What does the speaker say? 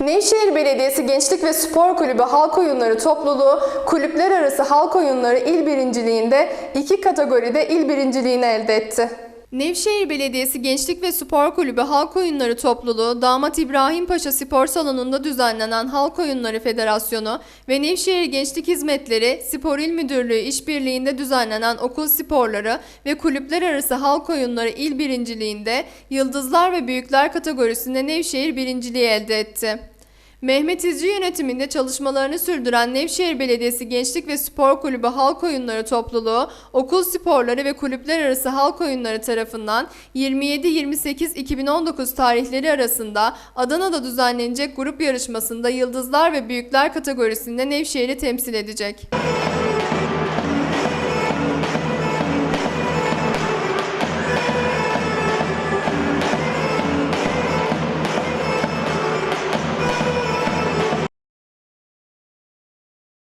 Nevşehir Belediyesi Gençlik ve Spor Kulübü Halk Oyunları Topluluğu kulüpler arası halk oyunları il birinciliğinde iki kategoride il birinciliğini elde etti. Nevşehir Belediyesi Gençlik ve Spor Kulübü Halk Oyunları Topluluğu, Damat İbrahim Paşa Spor Salonu'nda düzenlenen Halk Oyunları Federasyonu ve Nevşehir Gençlik Hizmetleri Spor İl Müdürlüğü işbirliğinde düzenlenen okul sporları ve kulüpler arası halk oyunları il birinciliğinde Yıldızlar ve Büyükler kategorisinde Nevşehir birinciliği elde etti. Mehmet İzci yönetiminde çalışmalarını sürdüren Nevşehir Belediyesi Gençlik ve Spor Kulübü Halk Oyunları Topluluğu, okul sporları ve kulüpler arası halk oyunları tarafından 27-28-2019 tarihleri arasında Adana'da düzenlenecek grup yarışmasında Yıldızlar ve Büyükler kategorisinde Nevşehir'i temsil edecek.